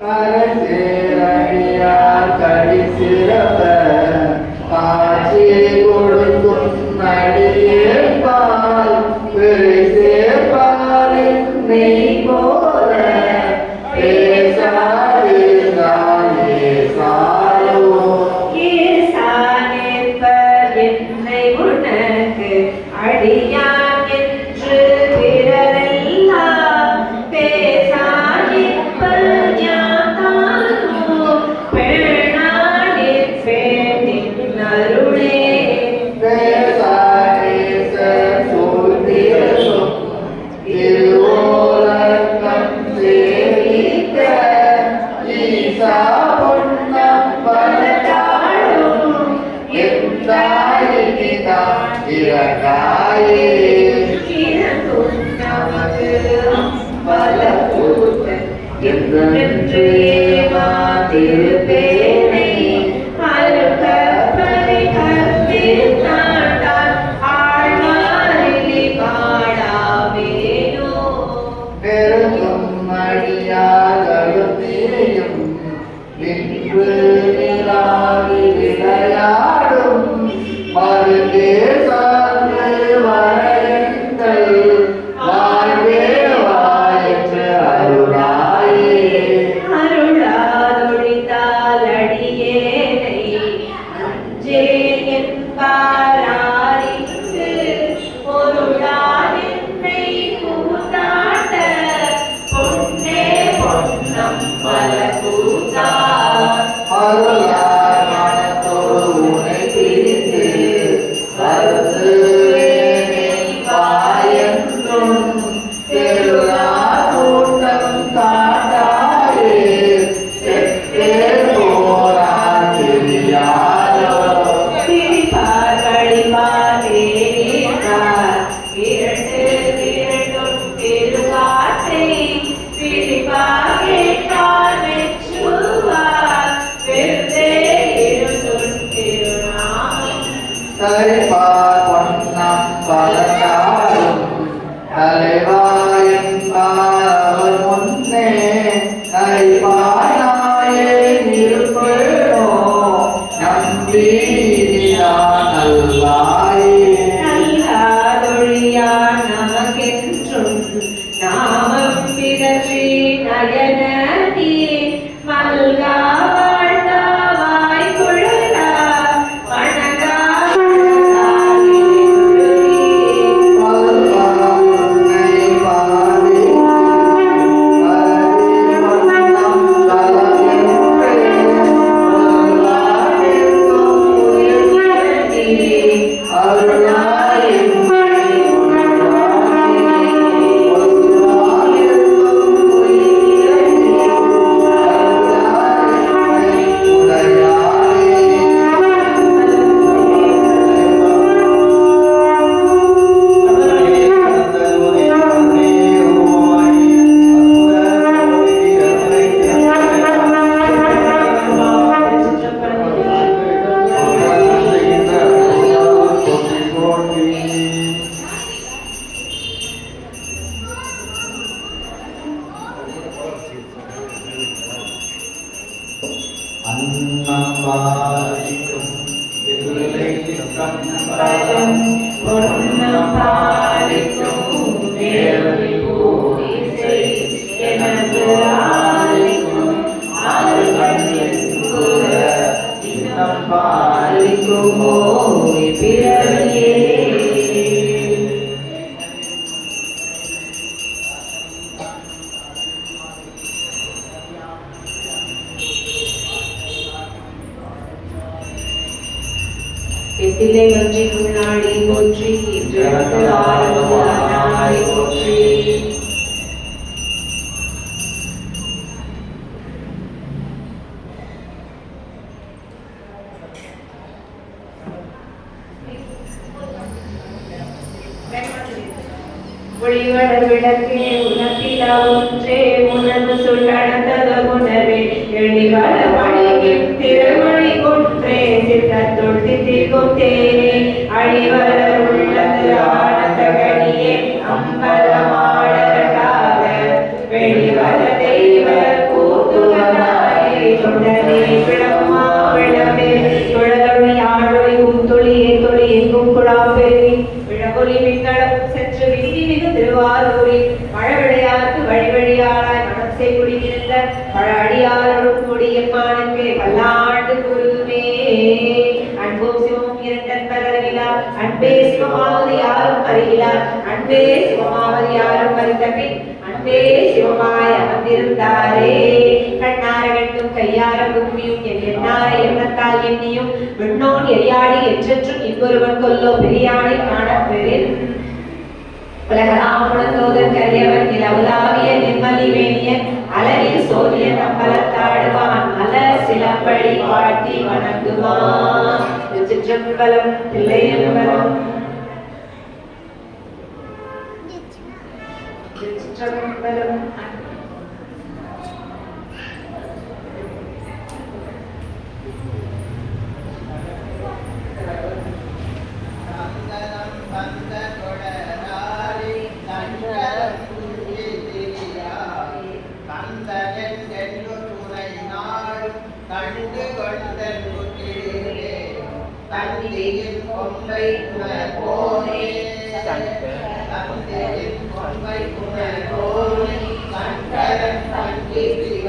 கரணேரணியார் கடி சிறப்ப திருப்பேனை tới ba quan năm và đất đá hùng hallelujah Thillai மன்றி முன்னாடி போற்றி. போற்றி திருமணி கொன்றே. Espectador que te conté, arriba அருளினார். அன்பே சிவமாவர் யாரும் மறுத்தபின் அன்பே சிவமாய் அமர்ந்திருந்தாரே. கண்ணார கண்டும் கையார கும்மியும் என் எண்ணார எண்ணத்தால் எண்ணியும். விண்ணோன் எரியாடி என்றென்றும் இன்னொருவன் கொல்லோ. பெரியானை காணப்பெறில் உலகலாம் உணர்ந்தோதன் கரியவன் நிலவுலாவிய உற்சவம் வரும் கண்டு கொண்ட தந்தையின் பொம்பை போனே தந்தையின் கண்கடன் கண்டிப்பி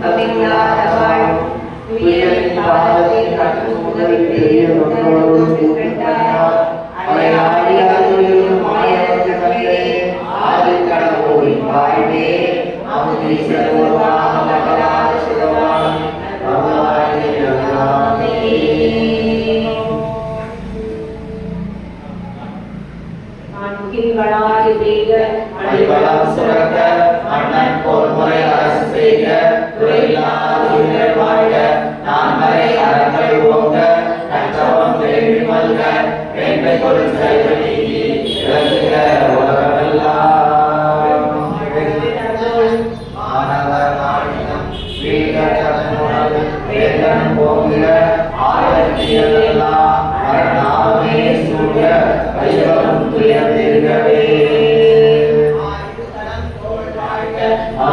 அமிர்தாதவாள் உயிரின் பாதத்தில் அற்புதம் தெரியும் கண்டார் அலையாடியாதையும் மாயத்தமிழே ஆதி கடவுளின் வாழ்வே அமுதீசரும்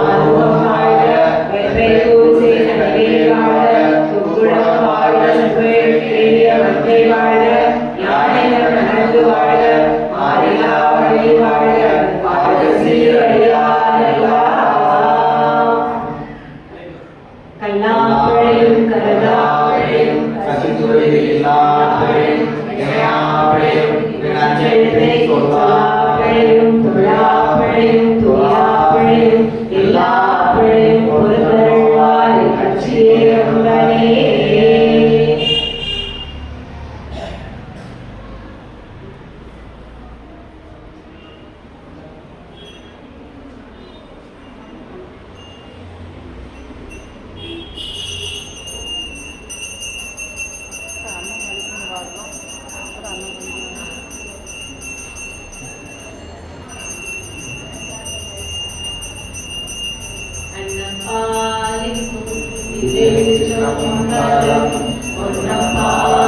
Hallelujah. Palim, Vijay Vishnu Mangalam, Unnam Palam,